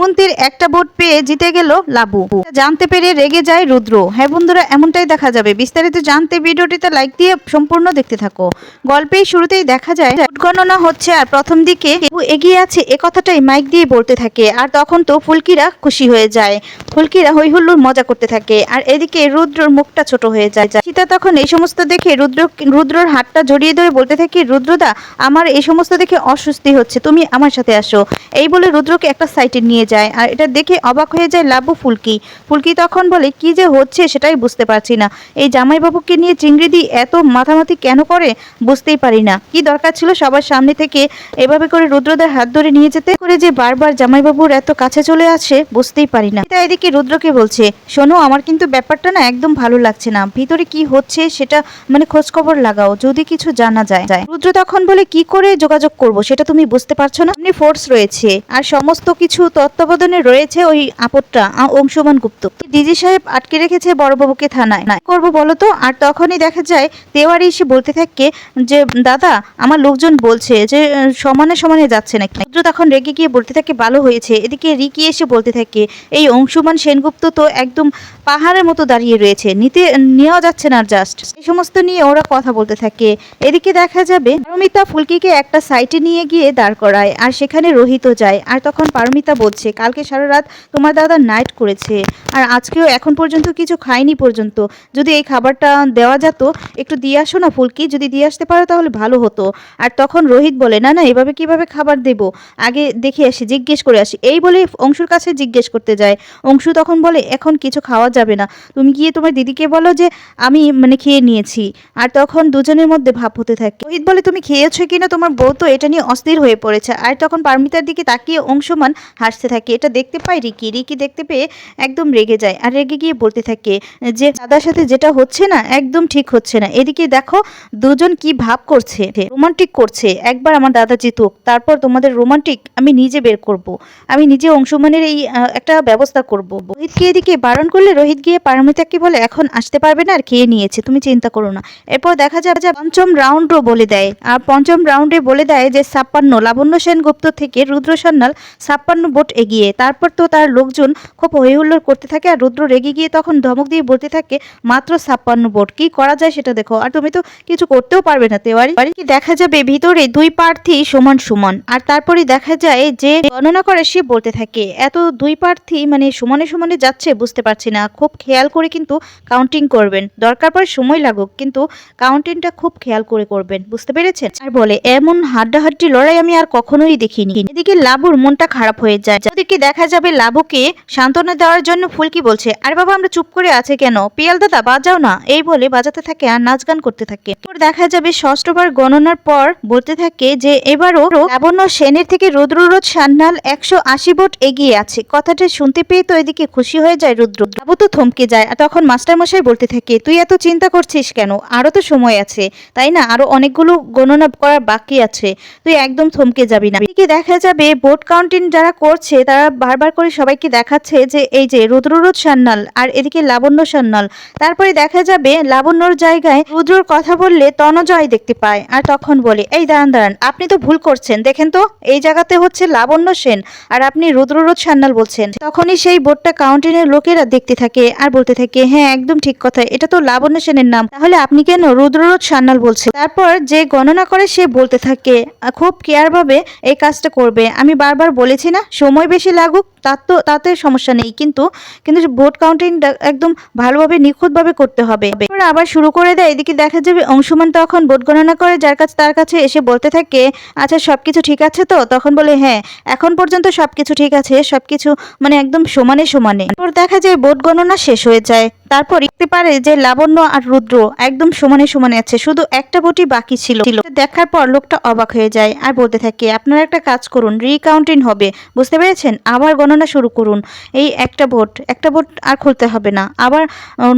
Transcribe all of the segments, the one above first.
হেমন্তের একটা ভোট পেয়ে জিতে গেল লাবু। জানতে পেরে রেগে যায় রুদ্র। হ্যাঁ বন্ধুরা, এমনটাই দেখা যাবে। বিস্তারিত জানতে ভিডিওটিতে লাইক দিয়ে সম্পূর্ণ দেখতে থাকো। গল্পের শুরুতেই দেখা যায় ভোট গণনা হচ্ছে আর প্রথম দিকে এগিয়ে আছে, এ কথাটাই মাইক দিয়ে বলতে থাকে। আর তখন তো ফুলকিরা খুশি হয়ে যায়। ফুলকিরা হই হুল্লোড় মজা করতে থাকে। আর এদিকে রুদ্রর মুখটা ছোট হয়ে যায়। সীতা তখন এই সমস্ত দেখে রুদ্র, রুদ্রর হাতটা জড়িয়ে ধরে বলতে থাকে, রুদ্রদা, আমার এই সমস্ত দেখে অস্বস্তি হচ্ছে। তুমি আমার সাথে আসো। এই বলে রুদ্রকে একটা সাইটে নিয়ে যায়। আর এটা দেখে অবাক হয়ে যায় লাবু ফুলকি। ফুলকি তখন বলে, কি যে হচ্ছে সেটাই বুঝতে পারছি না। এই জামাইবাবুকে নিয়ে চিংড়ি চিংড়িদি এত মাথামাথি কেন করে? বুঝতেই পারি না। কি দরকার ছিল সবার সামনে থেকে এভাবে করে রুদ্রদের হাত ধরে নিয়ে যেতে? করে যে বারবার জামাইবাবুর এত কাছে চলে আসে, বুঝতেই পারি না। তাই এদিকে রুদ্রকে বলছে, শোনো, আমার কিন্তু ব্যাপারটা না একদম ভালো লাগছে না। ভিতরে কি হচ্ছে সেটা মানে খোঁজ খবর লাগাও, যদি কিছু জানা যায়। রুদ্র তখন বলে, কি করে যোগাযোগ করব সেটা তুমি বুঝতে পারছ না? ফোর্স রয়েছে। আর সমস্ত কিছু তত্ত্বাবধানে রয়েছে ওই আপদটা অংশুমান গুপ্ত। ডিজি সাহেব আটকে রেখেছে বড়বাবুকে থানায়? করব বলো তো? আর তখনই দেখা যায়, তেওয়ারি এসে বলতে থাকে যে, দাদা, আমার লোকজন বলছে যে সমানে সমানে যাচ্ছে নাকি? রুদ্র তখন রেগে গিয়ে বলতে থাকে, ভালো হয়েছে। এদিকে রিকি এসে বলতে থাকে, এই অংশুমান সেনগুপ্ত তো একদম পাহাড়ের মতো দাঁড়িয়ে রয়েছে, নিতে, নেওয়া যাচ্ছে না জাস্ট এই সমস্ত নিয়ে ওরা কথা বলতে থাকে। এদিকে দেখা যাবে, পারমিতা ফুলকিকে একটা সাইটে নিয়ে গিয়ে দাঁড় করায়, আর সেখানে রোহিতও যায়। আর তখন পারমিতা বলছে কালকে সারা রাত তোমার দাদা নাইট করেছে। আর আজকেও এখন পর্যন্ত কিছু খায়নি পর্যন্ত। যদি এই খাবারটা দেওয়া যেত, একটু দিয়ে আসো না ফুলকি, যদি দিয়ে আসতে পারো তাহলে ভালো হতো। আর তখন রোহিত বলে, না না, এভাবে কীভাবে খাবার দেব? আগে দেখে আসি, জিজ্ঞেস করে আসি। এই বলে অংশুর কাছে জিজ্ঞেস করতে যায়। অংশু তখন বলে, এখন কিছু খাওয়া যাবে না। তুমি গিয়ে তোমার দিদিকে বলো যে, আমি মানে খেয়ে নিয়েছি। আর তখন দুজনের মধ্যে ভাব হতে থাকে। রোহিত বলে, তুমি খেয়েছো কিনা? তোমার বউ তো এটা নিয়ে অস্থির হয়ে পড়েছে। আর তখন পারমিতার দিকে তাকিয়ে অংশমান হাসতে থাকে, এটা দেখতে পায় রিকি। রিকি দেখতে পেয়ে একদম রেগে যায় আর রেগে গিয়ে বলতে থাকে যে, দাদার সাথে যেটা হচ্ছে না, একদম ঠিক হচ্ছে না। এদিকে দেখো, দুজন কি ভাব করছে, রোমান্টিক করছে। একবার আমার দাদা জিতুক, তারপর তোমাদের রোমান্টিক আমি নিজে বের করব। আমি নিজে অংশমানের এই একটা ব্যবস্থা করব। রোহিতকে এদিকে বারণ করলে? রোহিত গিয়ে পারমিতাকে বলে, এখন আসতে পারবে না আর খেয়ে নিয়েছে, তুমি চিন্তা করো না। এরপর দেখা যাবে যে, পঞ্চম রাউন্ডও বলে দেয়। আর পঞ্চম রাউন্ডে বলে দেয় যে, ছাপ্পান্ন, লাবণ্য সেনগুপ্ত থেকে রুদ্র সান্যাল ছাপ্পান্ন ভোট এগিয়ে। তারপর তো তার লোকজন খুব হইহুল্লোড় করতে থাকে আর রুদ্র রেগে গিয়ে তখন ধমক দিয়ে বলতে থাকে, মাত্র ছাপ্পান্ন ভোট, কি করা যায় সেটা দেখো। আর তুমি তো কিছু করতেও পারবে না, তেওয়ারি। কি দেখা যাবে? ভিতরে দুই প্রার্থী সমান সমান। আর তারপরে দেখা যায় যে গণনা করে সে বলতে থাকে, এত দুই প্রার্থী মানে সমানে সমানে যাচ্ছে, বুঝতে পারছি না। খুব খেয়াল করে কিন্তু কাউন্টিং করবেন। দরকার পড়ে সময় লাগুক, কিন্তু কাউন্টিংটা খুব খেয়াল করে করবেন, বুঝতে পেরেছেন? আর বলে, এমন হাড্ডাহাড্ডি লড়াই আমি আর কখনোই দেখিনি। এদিকে লাবুর মনটা খারাপ হয়ে যায়। ওদিকে দেখা যাবে? লাবুকে সান্ত্বনা দেওয়ার জন্য ফুলকি বলছে, আরে বাবা, আমরা চুপ করে আছে কেন? পিয়াল দাদা, বাজাও না। এই বলে বাজাতে থাকে আর নাচ গান করতে থাকে। দেখা যাবে ষষ্ঠবার গণনার পর বলতে থাকে যে, এবারও লাবণ্য সেনের থেকে রুদ্ররোধ সান্যাল একশো আশি ভোট এগিয়ে আছে। কথাটা শুনতে পেয়ে তো এদিকে খুশি হয়ে যায় রুদ্র। লাবু তো থমকে যায় আর তখন মাস্টারমশাই বলতে থাকে, তুই এত চিন্তা করছিস কেন? আরও তো সময় আছে। তাই না? আরও অনেকগুলো গণনা করার বাকি আছে। তুই একদম থমকে যাবি না। এদিকে দেখা যাবে ভোট কাউন্টিং যারা করছে তারা বারবার করে সবাইকে দেখাচ্ছে যে এই যে রুদ্ররোধ সান্যাল আর এদিকে লাবণ্য সান্যাল। তারপরে দেখা যাবে লাবণ্যর জায়গায় রুদ্রর কথা বললে তনজয় দেখতে পায় আর তখন বলে, এই দাঁড়ান দাঁড়ান, আপনি তো ভুল করছেন। দেখেন তো, এই জায়গাতে হচ্ছে লাবণ্য সেন আর আপনি রুদ্ররোধ সান্যাল বলছেন। তখনই সেই বোর্ডটা কাউন্টিনের লোকেরা দেখতে থাকে আর বলতে থাকে হ্যাঁ একদম ঠিক কথা, এটা তো লাবণ্য সেনের নাম। তাহলে আপনি কেন রুদ্ররোধ সান্যাল বলছেন? তারপর যে গণনা করে সে বলতে থাকে, খুব কেয়ার ভাবে এই কাজটা করবে। আমি বারবার বলেছি না, সময় বেশি লাগুক তার তো, তাতে সমস্যা নেই। কিন্তু কিন্তু ভোট কাউন্টিং একদম ভালোভাবে, নিখুঁতভাবে করতে হবে। আবার শুরু করে দেয়। এদিকে দেখা যাবে অংশুমান তখন ভোট গণনা করে, যার কাছে, তার কাছে এসে বলতে থাকে আচ্ছা সবকিছু ঠিক আছে তো? তখন বলে হ্যাঁ এখন পর্যন্ত সবকিছু ঠিক আছে। সবকিছু মানে একদম সমানে সমানে। তারপর দেখা যায় ভোট গণনা শেষ হয়ে যায়। তারপর দেখতে পারে যে লাবণ্য আর রুদ্র একদম সমানে সমানে আছে। শুধু একটা ভোটই বাকি ছিল। দেখার পর লোকটা অবাক হয়ে যায় আর বলতে থাকে, আপনারা একটা কাজ করুন রিকাউন্টিং হবে। বুঝতে পেরেছেন? আবার গণনা শুরু করুন। এই একটা ভোট একটা ভোট আর খুলতে হবে না। আবার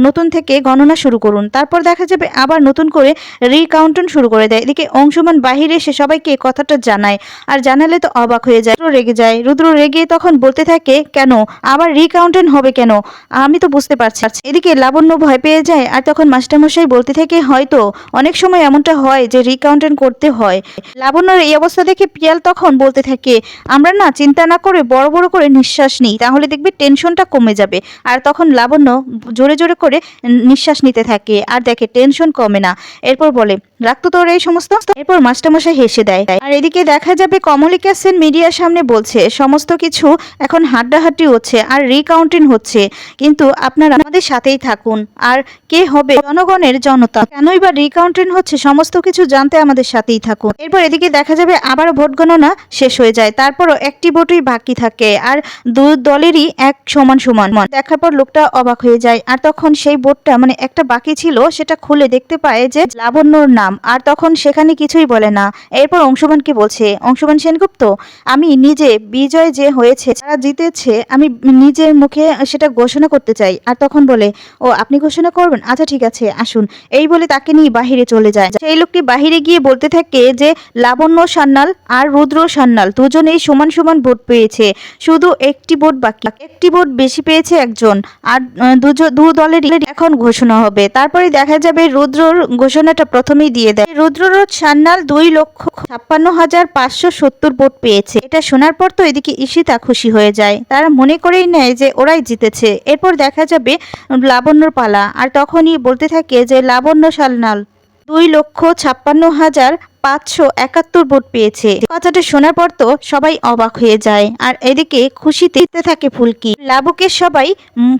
নতুন থেকে গণনা শুরু করুন। তারপর দেখা যাবে আবার নতুন করে রিকাউন্টন শুরু করে দেয়। এদিকে অংশমান বাহিরে এসে সবাইকে কথাটা জানায়। আর জানালে তো অবাক হয়ে যায়। রুদ্র রেগে যায়। রুদ্র রেগে তখন বলতে থাকে, কেন? আবার রিকাউন্টেন হবে কেন? আমি তো বুঝতে পারছি। এদিকে লাবণ্য ভয় পেয়ে যায়। আর তখন মাস্টারমশাই বলতে থাকে, হয়তো অনেক সময় এমনটা হয় যে রিকাউন্টেন করতে হয়। লাবণ্যর এই অবস্থা দেখে পিয়াল তখন বলতে থাকে, আমরা না চিন্তা না করে বড় বড় করে নিঃশ্বাস নিই, তাহলে দেখবি টেনশনটা কমে যাবে। আর তখন লাবণ্য জোরে জোরে করে নিঃশ্বাস নিতে থাকে। আর দেখে টেনশন কমে না। এরপর বলে রাখতো তোর এই সমস্ত? এরপর মাস্টারমশাই হেসে দেয়। আর এদিকে দেখা যাবে কমলিকা সেন মিডিয়ার সামনে বলছে, সমস্ত কিছু এখন হাড্ডাহাড্ডি হচ্ছে আর রিকাউন্টিং হচ্ছে। কিন্তু আপনারা আমাদের সাথেই থাকুন। আর কে হবে জনগণের জনতা? কেনই বা রিকাউন্টিং হচ্ছে? সমস্ত কিছু জানতে আমাদের সাথেই থাকুন। এরপর এদিকে দেখা যাবে আবার ভোট গণনা শেষ হয়ে যায়। তারপরও একটি ভোটই বাকি থাকে। আর দু দলেরই এক সমান সমান। দেখার পর লোকটা অবাক হয়ে যায়। আর তখন সেই বোর্ডটা মানে একটা বাকি ছিল, সেটা খুলে দেখতে পায় যে লাবণ্যর নাম। আর তখন সেখানে কিছুই বলে না। এরপর অংশবানকে বলছে? অংশবান সেনগুপ্ত, আমি নিজে বিজয় যে হয়েছে, যারা জিতেছে, আমি নিজের মুখে সেটা ঘোষণা করতে চাই। আর তখন বলে, ও, আপনি ঘোষণা করবেন? আচ্ছা ঠিক আছে, আসুন। এই বলে তাকে নিয়ে বাহিরে চলে যায়। সেই লোকটি বাহিরে গিয়ে বলতে থাকে যে, লাবণ্য সান্যাল আর রুদ্র সান্যাল দুজনেই সমান সমান ভোট পেয়েছে। শুধু একটি ভোট বাকি। একটি ভোট বেশি পেয়েছে একজন, আর দু দলের এখন ঘোষণা হবে। তারপরে দেখা যাবে রুদ্রর ঘোষণাটা প্রথমেই দিয়ে দেয়। রুদ্ররথ সান্যাল দুই লক্ষ ছাপ্পান্ন হাজার পাঁচশো সত্তর ভোট পেয়েছে। এটা শোনার পর তো এদিকে ঈশিতা খুশি হয়ে যায়। তারা মনে করেই নেয় যে ওরাই জিতেছে। এরপর দেখা যাবে লাবণ্যর পালা। আর তখনই বলতে থাকে যে, লাবণ্য, সান্যাল, দুই লক্ষ ছাপ্পান্ন হাজার পাঁচশো একাত্তর ভোট পেয়েছে। কথাটা শোনার পর তো সবাই অবাক হয়ে যায়। আর এদিকে খুশিতে থাকে ফুলকি। লাবুকে সবাই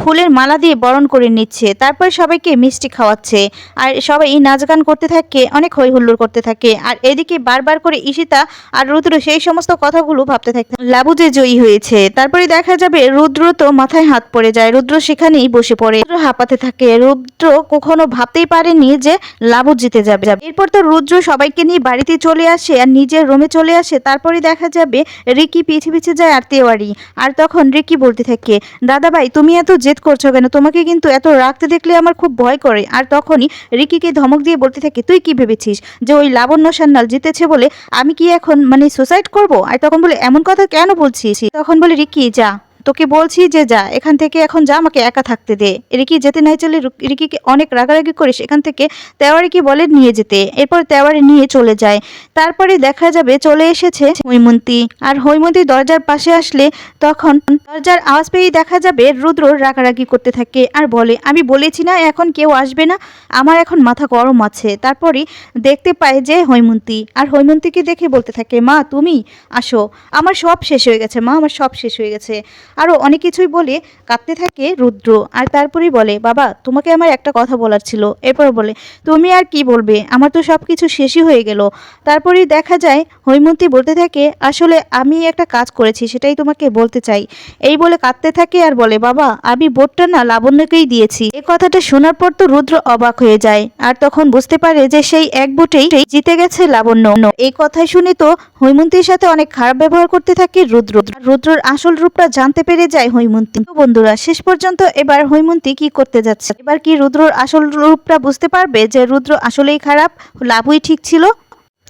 ফুলের মালা দিয়ে বরণ করে নিচ্ছে। তারপর সবাইকে মিষ্টি খাওয়াচ্ছে। আর সবাই নাচ গান করতে থাকে, অনেক হই হুল্লোড় করতে থাকে। আর এদিকে বারবার করে ঈশিতা আর রুদ্র সেই সমস্ত কথাগুলো ভাবতে থাকে। লাবু যে জয়ী হয়েছে, তারপরে দেখা যাবে রুদ্র তো মাথায় হাত পড়ে যায়। রুদ্র সেখানেই বসে পড়ে। রুদ্র হাঁপাতে থাকে। রুদ্র কখনো ভাবতেই পারেনি যে লাবু জিতে যাবে। এরপর তো রুদ্র সবাইকে নিয়ে বাড়িতে চলে আসে আর নিজের রুমে চলে আসে তারপরে দেখা যাবে রিকি পিছে পিছে যায় আর তেওয়ারি আর তখন রিকি বলতে থাকে দাদা ভাই তুমি এত জেদ করছ কেন? তোমাকে কিন্তু এত রাখতে দেখলে আমার খুব ভয় করে। আর তখনই রিকিকে ধমক দিয়ে বলতে থাকে, তুই কি ভেবেছিস যে ওই লাবণ্য সান্যাল জিতেছে বলে আমি কি এখন মানে সুসাইড করব? আর তখন বলে, এমন কথা কেন বলছিস? তখন বলে, রিকি, যা। তোকে বলছি যে যা, এখান থেকে এখন যা, আমাকে একা থাকতে দে। রিকি যেতে নাই চলে রুক- রিকিকে অনেক রাগারাগি করে সেখান থেকে তেওয়ারিকে বলে নিয়ে যেতে। এরপর তেওয়ারি নিয়ে চলে যায়। তারপরে দেখা যাবে চলে এসেছে হৈমন্তী। আর হৈমন্তী দরজার পাশে আসলে তখন দরজার আওয়াজ পেয়েই দেখা যাবে রুদ্র রাগারাগি করতে থাকে। আর বলে, আমি বলেছি না, এখন কেউ আসবে না। আমার এখন মাথা গরম আছে। তারপরে দেখতে পায় যে হৈমন্তী। আর হৈমন্তীকে দেখে বলতে থাকে, মা, তুমি আসো। আমার সব শেষ হয়ে গেছে, মা, আমার সব শেষ হয়ে গেছে। আরও অনেক কিছুই বলে কাঁদতে থাকে রুদ্র। আর তারপরেই বলে, বাবা, তোমাকে আমার একটা কথা বলার ছিল। এরপর বলে, তুমি আর কি বলবে? আমার তো সব কিছু শেষই হয়ে গেল। তারপরেই দেখা যায়, হৈমন্তী বলতে থাকে, আসলে আমি একটা কাজ করেছি, সেটাই তোমাকে বলতে চাই। এই বলে কাঁদতে থাকে আর বলে, বাবা, আমি বোটটা না লাবণ্যকেই দিয়েছি। এই কথাটা শোনার পর তো রুদ্র অবাক হয়ে যায়, আর তখন বুঝতে পারে যে সেই এক বোটেই জিতে গেছে লাবণ্য। এই কথাই শুনে তো হৈমন্তীর সাথে অনেক খারাপ ব্যবহার করতে থাকে রুদ্র। রুদ্রর আসল রূপটা জানতে পেরে যায় হৈমন্তী। বন্ধুরা, শেষ পর্যন্ত এবার হৈমন্তী কি করতে যাচ্ছে? এবার কি রুদ্রর আসল রূপটা বুঝতে পারবে যে রুদ্র আসলেই খারাপ, লাভই ঠিক ছিল?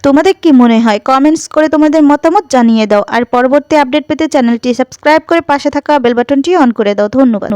তোমাদের কি মনে হয়? কমেন্টস করে তোমাদের মতামত জানিয়ে দাও। আর পরবর্তী আপডেট পেতে চ্যানেলটি সাবস্ক্রাইব করে পাশে থাকা বেল বাটনটি অন করে দাও। ধন্যবাদ।